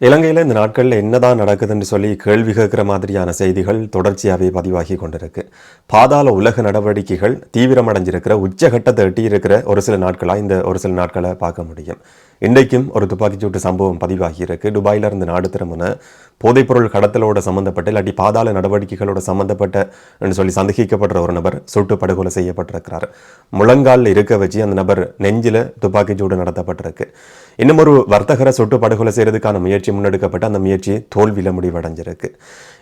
இலங்கையில் இந்த நாட்களில் என்னதான் நடக்குதுன்னு சொல்லி கேள்வி கேட்குற மாதிரியான செய்திகள் தொடர்ச்சியாகவே பதிவாகி கொண்டிருக்கு. பாதாள உலக நடவடிக்கைகள் தீவிரமடைஞ்சிருக்கிற உச்சகட்டத்தை எட்டியிருக்கிற ஒரு சில நாட்களாக இந்த ஒரு சில நாட்களை பார்க்க முடியும். இன்றைக்கும் ஒரு துப்பாக்கிச்சூட்டு சம்பவம் பதிவாகியிருக்கு. துபாயிலிருந்து நாடு திரும்பின போதைப்பொருள் கடத்தலோட சம்பந்தப்பட்ட இல்லாட்டி பாதாள நடவடிக்கைகளோட சம்பந்தப்பட்ட சொல்லி சந்தேகிக்கப்படுற ஒரு நபர் சுட்டு படுகொலை செய்யப்பட்டிருக்கிறார். முழங்கால் இருக்க வச்சு அந்த நபர் நெஞ்சில துப்பாக்கிச்சூடு நடத்தப்பட்டிருக்கு. இன்னும் ஒரு வர்த்தகரை சுட்டு படுகொலை செய்யறதுக்கான முயற்சி முன்னெடுக்கப்பட்டு அந்த முயற்சி தோல்வியில் முடிவடைஞ்சிருக்கு.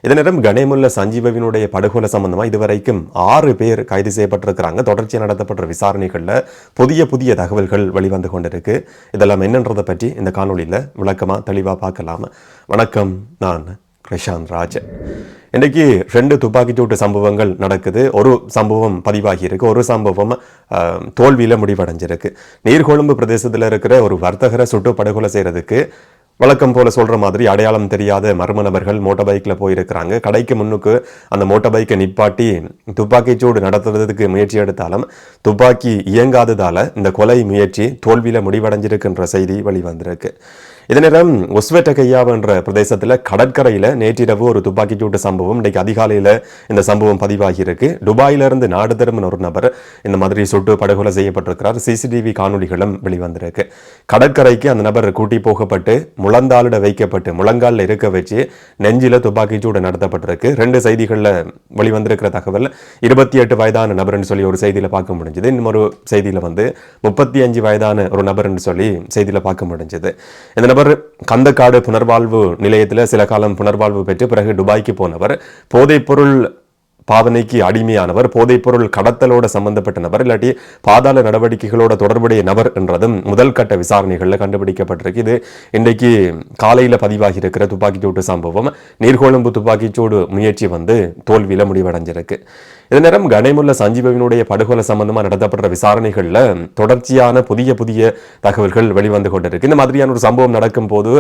இதே நேரம் கணேமுல்ல சஞ்சீவவினுடைய படுகொலை சம்பந்தமா இதுவரைக்கும் ஆறு பேர் கைது செய்யப்பட்டிருக்கிறாங்க. தொடர்ச்சியாக நடத்தப்பட்ட விசாரணைகள்ல புதிய புதிய தகவல்கள் வெளிவந்து கொண்டிருக்கு. இதெல்லாமே என்னன்றதை பற்றி இந்த காணொளியில விளக்கமா தெளிவா பார்க்கலாம். வணக்கம் நான் கிருஷாந்த் ராஜ். இன்னைக்கு ரெண்டு துப்பாக்கிச்சூட்டு சம்பவங்கள் நடக்குது. ஒரு சம்பவம் பதிவாகி இருக்கு ஒரு சம்பவம் தோல்வியில் தோல்வியில முடிவடைஞ்சிருக்கு. நீர்கொழும்பு பிரதேசத்தில் இருக்கிற ஒரு வர்த்தகரை சுட்டு படுகொலை செய்யறதுக்கு வழக்கம் போல சொல்ற மாதிரி அடையாளம் தெரியாத மர்ம நபர்கள் மோட்டார் போயிருக்கிறாங்க. கடைக்கு முன்னுக்கு அந்த மோட்டார் பைக்கை நிப்பாட்டி துப்பாக்கிச்சூடு நடத்துறதுக்கு முயற்சி எடுத்தாலும் துப்பாக்கி இயங்காததால இந்த கொலை முயற்சி தோல்வியில் முடிவடைஞ்சிருக்குன்ற செய்தி வெளிவந்திருக்கு. இதே நேரம் ஒஸ்வெட்டகையாவ் என்ற பிரதேசத்தில் கடற்கரையில் நேற்றிரவு ஒரு துப்பாக்கிச்சூட்டு சம்பவம். இன்றைக்கு அதிகாலையில் இந்த சம்பவம் பதிவாகியிருக்கு. துபாயிலிருந்து நாடு திரும்பின ஒரு நபர் இந்த மாதிரி சுட்டு படுகொலை செய்யப்பட்டிருக்கிறார். சிசிடிவி காணொலிகளும் வெளிவந்திருக்கு. கடற்கரைக்கு அந்த நபர் கூட்டி போகப்பட்டு முழந்தாளிட வைக்கப்பட்டு முழங்காலில் இருக்க வச்சு நெஞ்சில துப்பாக்கிச்சூடு நடத்தப்பட்டிருக்கு. ரெண்டு செய்திகளில் வெளிவந்திருக்கிற தகவல் இருபத்தி எட்டு வயதான நபர்னு சொல்லி ஒரு செய்தியில் பார்க்க முடிஞ்சது. இன்னொரு செய்தியில் வந்து முப்பத்தி அஞ்சு வயதான ஒரு நபர்னு சொல்லி செய்தியில் பார்க்க முடிஞ்சது. இந்த நபர் கந்தக்காடு புனர்வாழ்வு நிலையத்தில் சில காலம் புனர்வாழ்வு பெற்று பிறகு துபாய்க்கு போனவர். போதைப்பொருள் பாவனைக்கு அடிமையானவர் போதைப்பொருள் கடத்தலோட சம்பந்தப்பட்ட நபர் இல்லாட்டி பாதாள நடவடிக்கைகளோட தொடர்புடைய நபர் என்றதும் முதல் கட்ட விசாரணைகளில் கண்டுபிடிக்கப்பட்டிருக்கு. இது இன்றைக்கு காலையில் பதிவாகி இருக்கிற துப்பாக்கிச்சூடு சம்பவம். நீர்கொழும்பு துப்பாக்கிச்சூடு முயற்சி வந்து தோல்வியில் முடிவடைஞ்சிருக்கு. இது நேரம் கனைமுல்ல சஞ்சீவவினுடைய படுகொலை சம்பந்தமா நடத்தப்படுற விசாரணைகள்ல தொடர்ச்சியான புதிய புதிய தகவல்கள் வெளிவந்து கொண்டிருக்கு. இந்த மாதிரியான ஒரு சம்பவம் நடக்கும் போது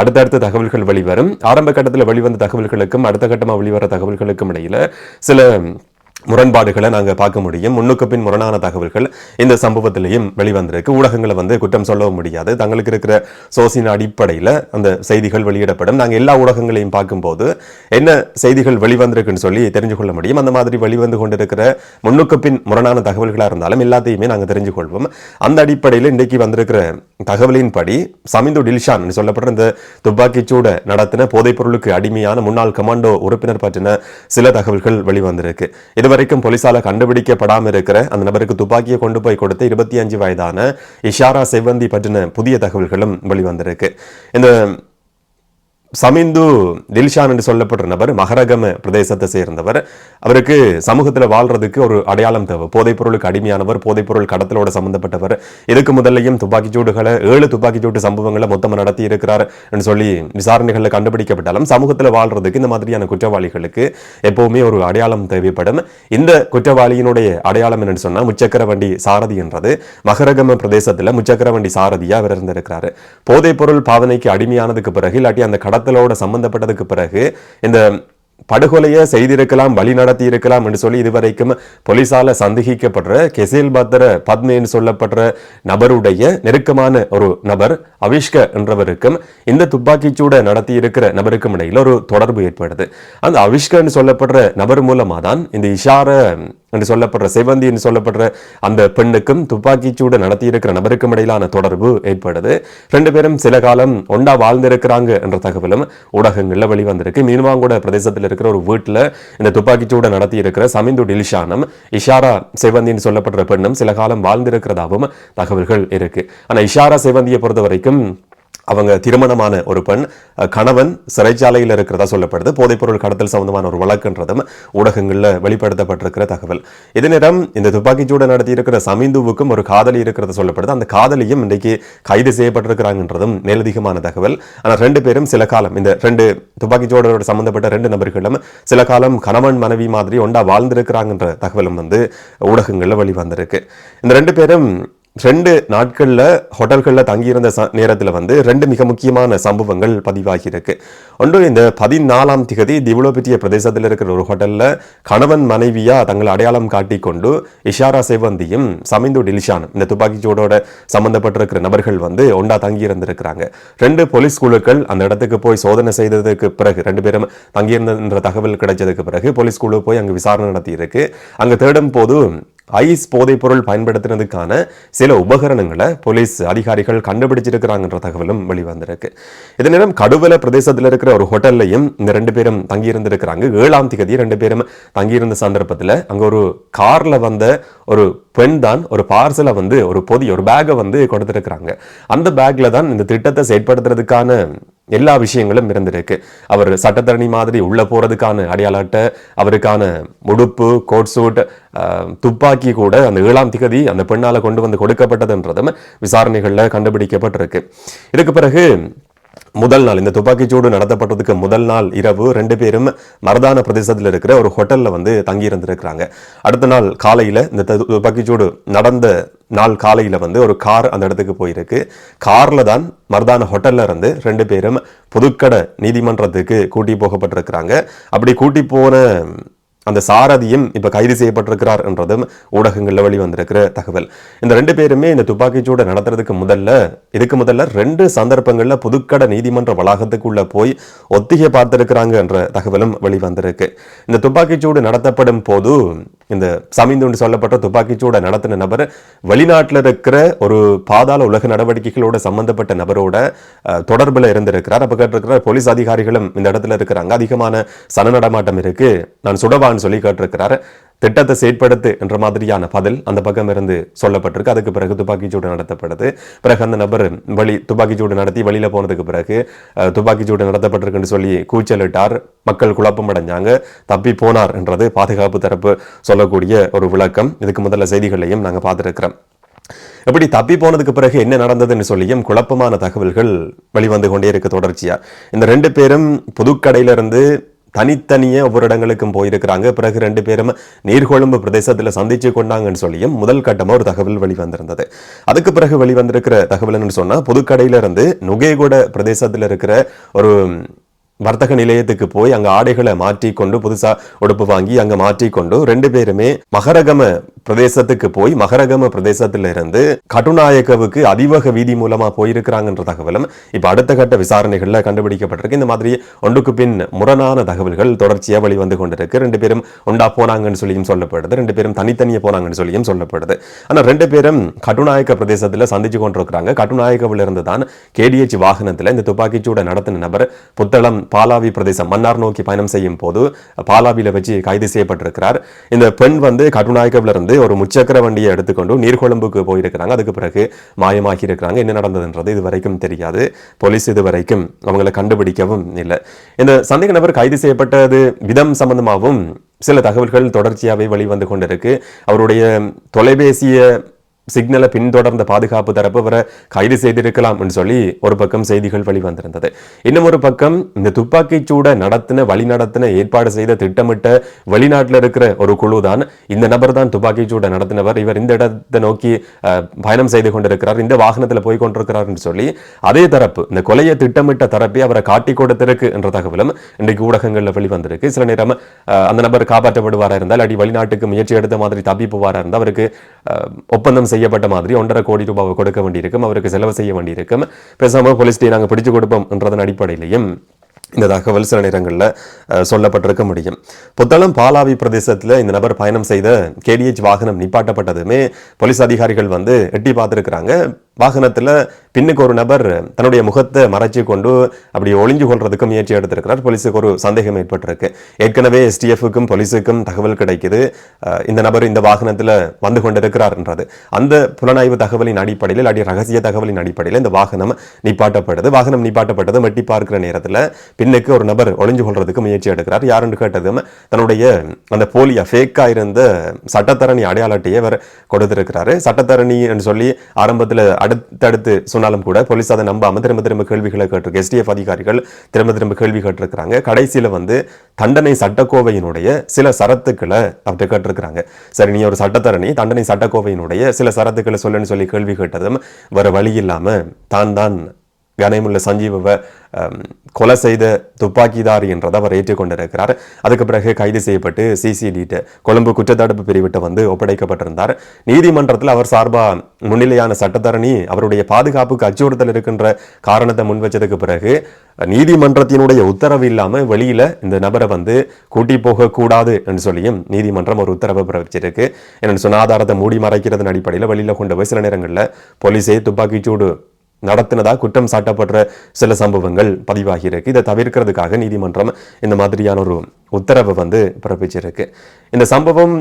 அடுத்தடுத்த தகவல்கள் வெளிவரும். ஆரம்ப கட்டத்தில் வெளிவந்த தகவல்களுக்கும் அடுத்த கட்டமாக வெளிவர தகவல்களுக்கும் இடையில சில முரண்பாடுகளை நாங்கள் பார்க்க முடியும். முன்னுக்கு பின் முரணான தகவல்கள் இந்த சம்பவத்திலையும் வெளிவந்திருக்கு. ஊடகங்களை வந்து குற்றம் சொல்லவும் முடியாது. தங்களுக்கு இருக்கிற சோசின் அடிப்படையில் அந்த செய்திகள் வெளியிடப்படும். நாங்கள் எல்லா ஊடகங்களையும் பார்க்கும்போது என்ன செய்திகள் வெளிவந்திருக்குன்னு சொல்லி தெரிஞ்சு கொள்ள முடியும். அந்த மாதிரி வெளிவந்து கொண்டிருக்கிற முன்னுக்கு பின் முரணான தகவல்களாக இருந்தாலும் எல்லாத்தையுமே நாங்கள் தெரிஞ்சு கொள்வோம். அந்த அடிப்படையில் இன்றைக்கு வந்திருக்கிற தகவலின்படி சமிந்து டில்ஷான் சொல்லப்படுற இந்த துப்பாக்கிச்சூட நடத்தின போதைப்பொருளுக்கு அடிமையான முன்னாள் கமாண்டோ உறுப்பினர் பற்றின சில தகவல்கள் வெளிவந்திருக்கு. இதுவரைக்கும் போலீசால கண்டுபிடிக்கப்படாமல் இருக்கிற அந்த நபருக்கு துப்பாக்கியை கொண்டு போய் கொடுத்த இருபத்தி அஞ்சு வயதான இஷாரா செவ்வந்தி பற்றின புதிய தகவல்களும் வெளிவந்திருக்கு. இந்த சமிந்து தில்ஷான் என்று சொல்லப்படுற நபர் மகரகம பிரதேசத்தை சேர்ந்தவர். அவருக்கு சமூகத்தில் வாழ்றதுக்கு ஒரு அடையாளம் தேவை. போதைப் பொருளுக்கு அடிமையானவர் போதைப் பொருள் கடத்தலோட சம்பந்தப்பட்டவர். இதுக்கு முதல்லையும் துப்பாக்கிச்சூடுகளை ஏழு துப்பாக்கிச்சூட்டு சம்பவங்களை மொத்தமாக நடத்தி இருக்கிறார் என்று சொல்லி விசாரணைகளில் கண்டுபிடிக்கப்பட்டாலும் சமூகத்தில் வாழ்றதுக்கு இந்த மாதிரியான குற்றவாளிகளுக்கு எப்பவுமே ஒரு அடையாளம் தேவைப்படும். இந்த குற்றவாளியினுடைய அடையாளம் என்னன்னு சொன்னா முச்சக்கர வண்டி சாரதி என்றது. மகரகம பிரதேசத்தில் முச்சக்கர வண்டி சாரதியா அவர் இருந்திருக்கிறார். போதைப் பொருள் பாவனைக்கு அடிமையானதுக்கு பிறகு இல்லாட்டி அந்த கடத்தலோட சம்பந்தப்பட்டதுக்கு பிறகு இந்த படுகொலையை செய்திருக்கலாம் வழி நடத்தி இருக்கலாம் என்று சொல்லி இதுவரைக்கும் போலீஸால சந்தேகிக்கப்படுற கெசில் பத்ர பத்மேன்னு சொல்லப்படுற நபருடைய நெருக்கமான ஒரு நபர் அவிஷ்க என்றவருக்கும் இந்த துப்பாக்கிச்சூட நடத்தி இருக்கிற நபருக்கும் இடையில ஒரு தொடர்பு ஏற்படுது. அந்த அவிஷ்கன்னு சொல்லப்படுற நபர் மூலமா தான் இந்த இஷார என்று சொல்லப்படுற செவந்தி என்று சொல்லப்படுற அந்த பெண்ணுக்கும் துப்பாக்கிச்சூடு நடத்தியிருக்கிற நபருக்கும் இடையிலான தொடர்பு ஏற்படுது. ரெண்டு பேரும் சில காலம் ஒண்டா வாழ்ந்திருக்கிறாங்க என்ற தகவலும் ஊடகங்களில் வெளிவந்திருக்கு. மீன்வாங்கூட பிரதேசத்தில் இருக்கிற ஒரு வீட்டில் இந்த துப்பாக்கிச்சூடு நடத்தி இருக்கிற சமிந்து டிலிஷானும் இஷாரா செவந்தின்னு சொல்லப்படுற பெண்ணும் சில காலம் வாழ்ந்திருக்கிறதாகவும் தகவல்கள் இருக்கு. ஆனா இஷாரா செவந்தியை பொறுத்த வரைக்கும் அவங்க திருமணமான ஒரு பெண் கணவன் சிறைச்சாலையில் இருக்கிறதா சொல்லப்படுது. போதைப்பொருள் கடத்தல் சம்பந்தமான ஒரு வழக்குன்றதும் ஊடகங்களில் வெளிப்படுத்தப்பட்டிருக்கிற தகவல். இதே நேரம் இந்த துப்பாக்கிச்சூடு நடத்தி இருக்கிற சமிந்துவுக்கும் ஒரு காதலி இருக்கிறது சொல்லப்படுது. அந்த காதலியும் இன்றைக்கு கைது செய்யப்பட்டிருக்கிறாங்கன்றதும் மேலதிகமான தகவல். ஆனால் ரெண்டு பேரும் சில காலம் இந்த ரெண்டு துப்பாக்கிச்சூடோட சம்பந்தப்பட்ட ரெண்டு நபர்களும் சில காலம் கணவன் மனைவி மாதிரி ஒன்றா வாழ்ந்திருக்கிறாங்கன்ற தகவலும் வந்து ஊடகங்களில் வெளிவந்திருக்கு. இந்த ரெண்டு பேரும் ரெண்டு நாட்களில் ஹோட்டல்களில் தங்கியிருந்த ச நேரத்தில் வந்து ரெண்டு மிக முக்கியமான சம்பவங்கள் பதிவாகி இருக்கு ஒன்று இந்த பதினாலாம் திகதி திவுலோபிட்டிய பிரதேசத்தில் இருக்கிற ஒரு ஹோட்டல்ல கணவன் மனைவியாக தங்களை அடையாளம் காட்டிக்கொண்டு இஷாரா செவந்தியும் சமிந்து டிலிஷானும் இந்த துப்பாக்கிச்சூடோட சம்மந்தப்பட்டிருக்கிற நபர்கள் வந்து ஒண்டா தங்கி இருந்திருக்கிறாங்க ரெண்டு போலீஸ் குழுக்கள் அந்த இடத்துக்கு போய் சோதனை செய்ததுக்கு பிறகு ரெண்டு பேரும் தங்கியிருந்தன்ற தகவல் கிடைச்சதுக்கு பிறகு போலீஸ் குழு போய் அங்கே விசாரணை நடத்தியிருக்கு. அங்கே தேடும் போது ஐஸ் போதைப்பொருள் பயன்படுத்தினதுக்கான சில உபகரணங்களை போலீஸ் அதிகாரிகள் கண்டுபிடிச்சிருக்கிறாங்கன்ற தகவலும் வெளிவந்திருக்கு. இதே நேரம் கடுவல பிரதேசத்தில் இருக்கிற ஒரு ஹோட்டல்லையும் இந்த ரெண்டு பேரும் தங்கியிருந்திருக்கிறாங்க. ஏழாம் திகதி ரெண்டு பேரும் தங்கியிருந்த சந்தர்ப்பத்தில் அங்கே ஒரு கார்ல வந்த ஒரு பெண் தான் ஒரு பார்சலை வந்து ஒரு பொதி ஒரு பேக்கை வந்து கொடுத்துருக்குறாங்க. அந்த பேக்ல தான் இந்த திட்டத்தை செயற்படுத்துறதுக்கான எல்லா விஷயங்களும் இருந்திருக்கு. அவர் சட்டத்தரணி மாதிரி உள்ள போறதுக்கான அடையாள அட்டை அவருக்கான உடுப்பு கோட் சூட் துப்பாக்கி கூட அந்த ஏழாம் திகதி அந்த பெண்ணால கொண்டு வந்து கொடுக்கப்பட்டதுன்றதும் விசாரணைகள்ல கண்டுபிடிக்கப்பட்டிருக்கு. இதுக்கு பிறகு முதல் நாள் இந்த துப்பாக்கிச்சூடு நடத்தப்பட்டதுக்கு முதல் நாள் இரவு ரெண்டு பேரும் மரதான பிரதேசத்தில் இருக்கிற ஒரு ஹோட்டல்ல வந்து தங்கி இருந்திருக்கிறாங்க அடுத்த நாள் காலையில இந்த துப்பாக்கிச்சூடு நடந்த நாள் காலையில வந்து ஒரு கார் அந்த இடத்துக்கு போயிருக்கு. கார்ல தான் மருதான ஹோட்டல்ல இருந்து ரெண்டு பேரும் புதுக்கடை நீதிமன்றத்துக்கு கூட்டி போகப்பட்டிருக்கிறாங்க. அப்படி கூட்டி போன அந்த சாரதியும் இப்போ கைது செய்யப்பட்டிருக்கிறார் என்றதும் ஊடகங்களில் வெளிவந்திருக்கிற தகவல். இந்த ரெண்டு பேருமே இந்த துப்பாக்கிச்சூடு நடத்துறதுக்கு முதல்ல இதுக்கு முதல்ல ரெண்டு சந்தர்ப்பங்களில் புதுக்கட நீதிமன்ற வளாகத்துக்குள்ளே போய் ஒத்திகை பார்த்திருக்கிறாங்க என்ற தகவலும் வெளிவந்திருக்கு. இந்த துப்பாக்கிச்சூடு நடத்தப்படும் போது இந்த சமீந்துண்டு சொல்லப்பட்ட துப்பாக்கிச்சூட நடத்தின நபர் வெளிநாட்டில் இருக்கிற ஒரு பாதாள உலக நடவடிக்கைகளோட சம்பந்தப்பட்ட நபரோட தொடர்பில் தொடர்புல இருந்திருக்கிறார். அப்ப கேட்டிருக்கிறார் போலீஸ் அதிகாரிகளும் இந்த இடத்துல இருக்கிறாங்க. அதிகமான சன நடமாட்டம் இருக்கு. நான் சுடவான்னு சொல்லி கேட்டிருக்கிறார். திட்டத்தை செயற்படுத்து என்ற மாதிரியான பதில் அந்த பக்கம் இருந்து சொல்லப்பட்டிருக்கு. அதுக்கு பிறகு துப்பாக்கிச்சூடு நடத்தப்படுது. பிறகு அந்த நபர் வழி துப்பாக்கிச்சூடு நடத்தி வெளியில் போனதுக்கு பிறகு துப்பாக்கிச்சூடு நடத்தப்பட்டிருக்குன்னு சொல்லி கூச்சலிட்டார். மக்கள் குழப்பம் அடைஞ்சாங்க. தப்பி போனார் என்றது பாதுகாப்பு தரப்பு சொல்லக்கூடிய ஒரு விளக்கம். இதுக்கு முதல்ல செய்திகளையும் நாங்கள் பார்த்துருக்கிறோம். எப்படி தப்பி போனதுக்கு பிறகு என்ன நடந்ததுன்னு சொல்லியும் குழப்பமான தகவல்கள் வெளிவந்து கொண்டே இருக்க தொடர்ச்சியா. இந்த ரெண்டு பேரும் புதுக்கடையிலிருந்து தனித்தனியே ஒவ்வொரு இடங்களுக்கும் போயிருக்கிறாங்க. பிறகு ரெண்டு பேரும் நீர்கொழும்பு பிரதேசத்தில் சந்திச்சு கொண்டாங்கன்னு சொல்லியும் முதல் கட்டமாக ஒரு தகவல் வெளிவந்திருந்தது. அதுக்கு பிறகு வெளிவந்திருக்கிற தகவல் என்னன்னு சொன்னால் புதுக்கடையில இருந்து நுகேகொட பிரதேசத்தில் இருக்கிற ஒரு வர்த்தக நிலையத்துக்கு போய் அங்கே ஆடைகளை மாற்றிக்கொண்டு புதுசாக உடுப்பு வாங்கி அங்கே மாற்றிக்கொண்டு ரெண்டு பேருமே மகரகம பிரதேசத்துக்கு போய் மகரகம பிரதேசத்துல இருந்து கட்டுநாயக்கவுக்கு அதிவக வீதி மூலமா போயிருக்கிறாங்கன்ற தகவலும் இப்ப அடுத்த கட்ட விசாரணைகள்ல கண்டுபிடிக்கப்பட்டிருக்கு. இந்த மாதிரி ஒன்றுக்கு பின் முரணான தகவல்கள் தொடர்ச்சியா வெளிவந்து கொண்டிருக்கு. ரெண்டு பேரும் உண்டா போனாங்கன்னு சொல்லியும் சொல்லப்படுது. ரெண்டு பேரும் தனித்தனியே போனாங்கன்னு சொல்லியும் சொல்லப்படுது. ஆனா ரெண்டு பேரும் கட்டுநாயக்க பிரதேசத்துல சந்திச்சு கொண்டிருக்கிறாங்க. கட்டுநாயக்கவில் இருந்து தான் கேடிஎச் வாகனத்துல இந்த துப்பாக்கிச்சூட நடத்தின நபர் புத்தளம் பாலாவி பிரதேசம் மன்னார் நோக்கி பயணம் செய்யும் போது பாலாவில வச்சு கைது செய்யப்பட்டிருக்கிறார். இந்த பெண் வந்து கட்டுநாயக்கவில் இருந்து ஒரு முச்சக்கர வண்டியை எடுத்துக்கொண்டு நீர்கொழும்புக்கு போயிருக்கிறாங்க. அதுக்கு பிறகு மாயமாகி இருக்கிறாங்க. என்ன நடந்ததுன்றது இது வரைக்கும் தெரியாது. போலீஸ் இது வரைக்கும் அவங்களை கண்டுபிடிக்கவும் இல்லை. இந்த சந்தேக நபர் கைது செய்யப்பட்டது விதம் சம்பந்தமாகவும் சில தகவல்கள் தொடர்ச்சியாகவே வெளிவந்து கொண்டிருக்கு. அவருடைய தொலைபேசியை சிக்னலை பின்தொடர்ந்த பாதுகாப்பு தரப்பு அவரை கைது செய்திருக்கலாம் என்று சொல்லி ஒரு பக்கம் செய்திகள் வெளிவந்திருந்தது. இன்னும் ஒரு பக்கம் இந்த துப்பாக்கிச் சூட நடத்தின வழிநடத்தின ஏற்பாடு செய்த திட்டமிட்ட வெளிநாட்டில் இருக்கிற ஒரு குழு தான் இந்த நபர் தான் துப்பாக்கி சூட நடத்தினவர். இவர் இந்த இடத்தை நோக்கி பயணம் செய்து கொண்டிருக்கிறார். இந்த வாகனத்தில் போய் கொண்டிருக்கிறார் என்று சொல்லி அதே தரப்பு இந்த கொலையை திட்டமிட்ட தரப்பை அவரை காட்டி கொடுத்திருக்கு என்ற தகவலும் இன்றைக்கு ஊடகங்களில் வெளிவந்திருக்கு. சில நேரம் அந்த நபர் காப்பாற்றப்படுவாரா இருந்தால் அடி வெளிநாட்டுக்கு முயற்சி எடுத்த மாதிரி தப்பி போவாரா இருந்தால் அவருக்கு ஒப்பந்தம் செய்யப்பட்ட மாதிரி ஒன்றரை கோடி ரூபாவை கொடுக்க வேண்டியிருக்கும். அவருக்கு செலவு செய்ய வேண்டியிருக்கும். பேசாம போலீஸ் நாங்கள் பிடிச்சு கொடுப்போம் என்றதன் அடிப்படையிலையும் இந்த தகவல் சில நேரங்களில் சொல்லப்பட்டிருக்க முடியும். புத்தளம் பாலாவி பிரதேசத்தில் இந்த நபர் பயணம் செய்த கேடிஎச் வாகனம் நிப்பாட்டப்பட்டதுமே போலீஸ் அதிகாரிகள் வந்து எட்டி பார்த்துருக்குறாங்க. வாகனத்தில் பின்னுக்கு ஒரு நபர் தன்னுடைய முகத்தை மறைச்சு கொண்டு அப்படி ஒளிஞ்சு கொள்றதுக்கு முயற்சி எடுத்திருக்கிறார். போலீஸுக்கு ஒரு சந்தேகம் ஏற்பட்டிருக்கு. ஏற்கனவே எஸ்டிஎஃப்புக்கும் போலீஸுக்கும் தகவல் கிடைக்குது. இந்த நபர் இந்த வாகனத்தில் வந்து கொண்டிருக்கிறார் என்றது அந்த புலனாய்வு தகவலின் அடிப்படையில் அடி ரகசிய தகவலின் அடிப்படையில் இந்த வாகனம் நிப்பாட்டப்படுது. வாகனம் நிப்பாட்டப்பட்டது வெட்டி பார்க்கிற நேரத்தில் பின்னுக்கு ஒரு நபர் ஒளிஞ்சு கொள்றதுக்கு முயற்சி எடுக்கிறார். யாருன்னு கேட்டதும் தன்னுடைய அந்த போலியா ஃபேக்காக இருந்த சட்டத்தரணி அடையாள அட்டையை அவர் கொடுத்திருக்கிறாரு. சட்டத்தரணி என்று சொல்லி ஆரம்பத்தில் அடுத்தடுத்து சொன்னாலும் கூட போலீஸ் அதை நம்பாமல் திரும்ப திரும்ப கேள்விகளை கேட்டிருக்கு. எஸ்டிஎஃப் அதிகாரிகள் திரும்ப திரும்ப கேள்வி கேட்டிருக்கிறாங்க. கடைசியில் வந்து தண்டனை சட்டக்கோவையினுடைய சில சரத்துக்களை அவர்கிட்ட கேட்டிருக்கிறாங்க. சரி நீ ஒரு சட்டத்தரணி தண்டனை சட்டக்கோவையினுடைய சில சரத்துக்களை சொல்லுன்னு சொல்லி கேள்வி கேட்டதும் வேறு வழி இல்லாமல் தான் தான் கனமுள்ள சஞ்சீவவை கொலை செய்த துப்பாக்கிதாரி என்றதை அவர் ஏற்றுக்கொண்டிருக்கிறார். அதுக்கு பிறகு கைது செய்யப்பட்டு சிசிடிட்டு கொழும்பு குற்றத்தடுப்பு பிரிவிட்ட வந்து ஒப்படைக்கப்பட்டிருந்தார். நீதிமன்றத்தில் அவர் சார்பா முன்னிலையான சட்டத்தரணி அவருடைய பாதுகாப்புக்கு அச்சுறுத்தல் இருக்கின்ற காரணத்தை முன் வச்சதுக்கு பிறகு நீதிமன்றத்தினுடைய உத்தரவு இல்லாமல் வெளியில இந்த நபரை வந்து கூட்டி போகக்கூடாது என்று சொல்லியும் நீதிமன்றம் ஒரு உத்தரவை பிறப்பிச்சிருக்கு. என்னென்னு சொன்ன ஆதாரத்தை மூடி மறைக்கிறதன் அடிப்படையில் வெளியில கொண்டு போய் சில நேரங்களில் போலீஸே துப்பாக்கிச்சூடு நடத்தினதாக குற்றம் சாட்டப்படுற சில சம்பவங்கள் பதிவாகியிருக்கு. இதை தவிர்க்கிறதுக்காக நீதிமன்றம் இந்த மாதிரியான ஒரு உத்தரவை வந்து பிறப்பிச்சிருக்கு. இந்த சம்பவம்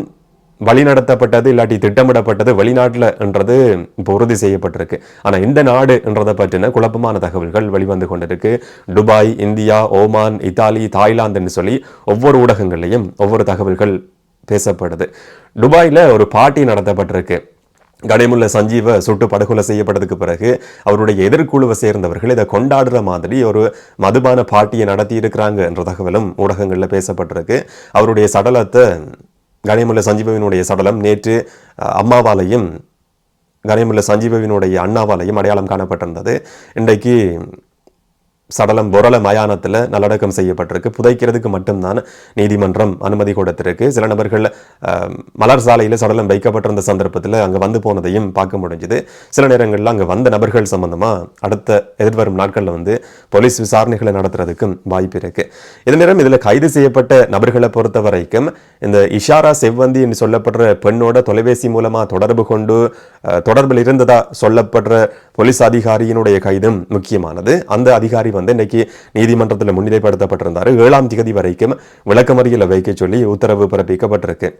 வழிநடத்தப்பட்டது இல்லாட்டி திட்டமிடப்பட்டது வெளிநாட்டில் என்றது இப்போ உறுதி செய்யப்பட்டிருக்கு. ஆனால் இந்த நாடு என்றதை பற்றின குழப்பமான தகவல்கள் வெளிவந்து கொண்டிருக்கு. துபாய் இந்தியா ஓமான் இத்தாலி தாய்லாந்துன்னு சொல்லி ஒவ்வொரு ஊடகங்கள்லையும் ஒவ்வொரு தகவல்கள் பேசப்படுது. துபாயில் ஒரு பார்ட்டி நடத்தப்பட்டிருக்கு. கடைமுல்ல சஞ்சீவ சுட்டு படுகொலை செய்யப்பட்டதுக்கு பிறகு அவருடைய எதிர்குழுவை சேர்ந்தவர்கள் இதை கொண்டாடுற மாதிரி ஒரு மதுபான பாட்டியை நடத்தி இருக்கிறாங்க என்ற தகவலும் ஊடகங்களில் பேசப்பட்டிருக்கு. அவருடைய சடலத்தை கனிமுள்ள சஞ்சீவவினுடைய சடலம் நேற்று அம்மாவாலையும் கனிமுள்ள சஞ்சீவவினுடைய அண்ணாவாலையும் அடையாளம் காணப்பட்டிருந்தது. இன்றைக்கு சடலம் பொரள மயானத்தில் நல்லடக்கம் செய்யப்பட்டிருக்கு. புதைக்கிறதுக்கு மட்டும்தான் நீதிமன்றம் அனுமதி கொடுத்திருக்கு. சில நபர்கள் மலர் சாலையில் சடலம் வைக்கப்பட்டிருந்த சந்தர்ப்பத்தில் அங்கே வந்து போனதையும் பார்க்க முடிஞ்சுது. சில நேரங்களில் அங்கே வந்த நபர்கள் சம்பந்தமாக அடுத்த எதிர்வரும் நாட்களில் வந்து போலீஸ் விசாரணைகளை நடத்துறதுக்கும் வாய்ப்பு இருக்கு. இது நேரம் இதில் கைது செய்யப்பட்ட நபர்களை பொறுத்த வரைக்கும் இந்த இஷாரா செவ்வந்தி என்று சொல்லப்படுற பெண்ணோட தொலைபேசி மூலமாக தொடர்பு கொண்டு தொடர்பில் இருந்ததா சொல்லப்படுற போலீஸ் அதிகாரியினுடைய கைதும் முக்கியமானது. அந்த அதிகாரி வந்து இன்னைக்கு நீதிமன்றத்தில் முன்னிலைப்படுத்தப்பட்டிருந்தார். ஏழாம் திகதி வரைக்கும் விளக்கமறியில் வைக்க சொல்லி உத்தரவு பிறப்பிக்கப்பட்டிருக்கு.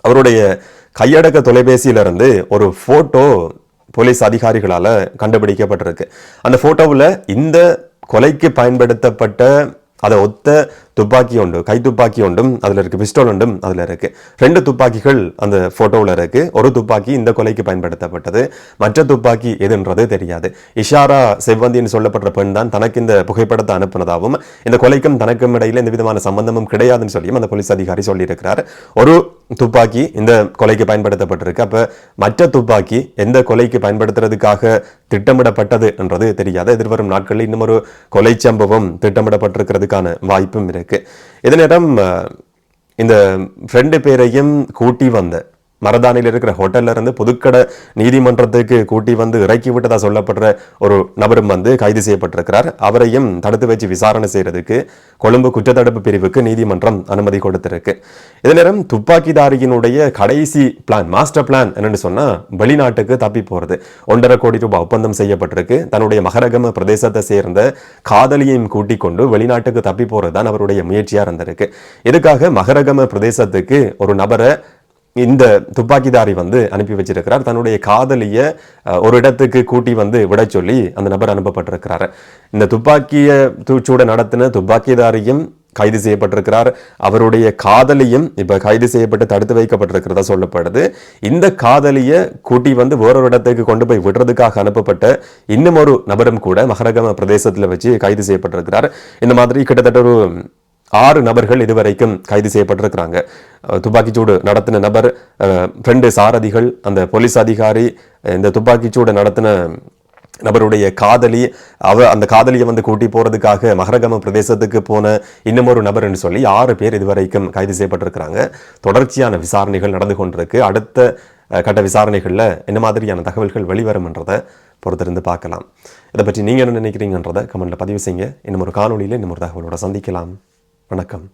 அவருடைய கையடக்க தொலைபேசியிலிருந்து ஒரு ஃபோட்டோ போலீஸ் அதிகாரிகளால கண்டுபிடிக்கப்பட்டிருக்கு. அந்த போட்டோவில் இந்த கொலைக்கு பயன்படுத்தப்பட்ட அதை ஒத்த துப்பாக்கி உண்டு கை துப்பாக்கி உண்டும் அதில் இருக்குது பிஸ்டல் உண்டும் அதில் இருக்குது ரெண்டு துப்பாக்கிகள் அந்த ஃபோட்டோவில் இருக்குது ஒரு துப்பாக்கி இந்த கொலைக்கு பயன்படுத்தப்பட்டது. மற்ற துப்பாக்கி எதுன்றது தெரியாது. இஷாரா செவ்வந்தின்னு சொல்லப்படுற பெண் தான் தனக்கு இந்த புகைப்படத்தை அனுப்புனதாகவும் இந்த கொலைக்கும் தனக்கும் இடையில் எந்த விதமான சம்பந்தமும் கிடையாதுன்னு சொல்லியும் அந்த போலீஸ் அதிகாரி சொல்லியிருக்கிறார். ஒரு துப்பாக்கி இந்த கொலைக்கு பயன்படுத்தப்பட்டிருக்கு. அப்ப மற்ற துப்பாக்கி எந்த கொலைக்கு பயன்படுத்துறதுக்காக திட்டமிடப்பட்டது என்றது தெரியாது. எதிர்வரும் நாட்களில் இன்னும் ஒரு கொலை சம்பவம் திட்டமிடப்பட்டிருக்கிறதுக்கான வாய்ப்பும் இருக்கு. இதே நேரம் இந்த ரெண்டு பேரையும் கூட்டி வந்த மரதானியில் இருக்கிற ஹோட்டல்ல இருந்து புதுக்கடை நீதிமன்றத்துக்கு கூட்டி வந்து இறக்கி விட்டதாக சொல்லப்படுற ஒரு நபரும் வந்து கைது செய்யப்பட்டிருக்கிறார். அவரையும் தடுத்து வச்சு விசாரணை செய்யறதுக்கு கொழும்பு குற்றத்தடுப்பு பிரிவுக்கு நீதிமன்றம் அனுமதி கொடுத்திருக்கு. இதே நேரம் துப்பாக்கிதாரியினுடைய கடைசி பிளான் மாஸ்டர் பிளான் என்னன்னு சொன்னா வெளிநாட்டுக்கு தப்பி போறது. ஒன்றரை கோடி ரூபாய் ஒப்பந்தம் செய்யப்பட்டிருக்கு. தன்னுடைய மகரகம பிரதேசத்தை சேர்ந்த காதலியையும் கூட்டிக் கொண்டு வெளிநாட்டுக்கு தப்பி போறதுதான் அவருடைய முயற்சியா இருந்திருக்கு. இதுக்காக மகரகம பிரதேசத்துக்கு ஒரு நபரை இந்த துப்பாக்கிதாரி வந்து அனுப்பி வச்சிருக்கிறார். தன்னுடைய காதலிய ஒரு இடத்துக்கு கூட்டி வந்து விட சொல்லி அந்த நபர் அனுப்பப்பட்டிருக்கிறார். இந்த துப்பாக்கியை தூச்சூட நடத்தின துப்பாக்கிதாரியும் கைது செய்யப்பட்டிருக்கிறார். அவருடைய காதலியும் இப்போ கைது செய்யப்பட்டு தடுத்து வைக்கப்பட்டிருக்கிறதா சொல்லப்படுது. இந்த காதலியை கூட்டி வந்து வேறொரு இடத்துக்கு கொண்டு போய் விடுறதுக்காக அனுப்பப்பட்ட இன்னும் ஒரு நபரும் கூட மகரகம பிரதேசத்தில் வச்சு கைது செய்யப்பட்டிருக்கிறார். இந்த மாதிரி கிட்டத்தட்ட ஒரு ஆறு நபர்கள் இதுவரைக்கும் கைது செய்யப்பட்டிருக்கிறாங்க. துப்பாக்கிச்சூடு நடத்தின நபர் ஃப்ரெண்டு ரெண்டு சாரதிகள் அந்த போலீஸ் அதிகாரி இந்த துப்பாக்கிச்சூடு நடத்தின நபருடைய காதலி அவ அந்த காதலியை வந்து கூட்டி போறதுக்காக மகரகம பிரதேசத்துக்கு போன இன்னமொரு ஒரு நபர்னு சொல்லி ஆறு பேர் இதுவரைக்கும் கைது செய்யப்பட்டிருக்கிறாங்க. தொடர்ச்சியான விசாரணைகள் நடந்து கொண்டிருக்கு. அடுத்த கட்ட விசாரணைகளில் என்ன மாதிரியான தகவல்கள் வெளிவரும்ன்றதை பொறுத்திருந்து பார்க்கலாம். இதை பற்றி நீங்கள் என்ன நினைக்கிறீங்கன்றதை கமெண்ட்டில் பதிவு செய்யுங்க. இன்னும் ஒரு காணொலியில் இன்னும் ஒரு தகவலோட சந்திக்கலாம். வணக்கம்.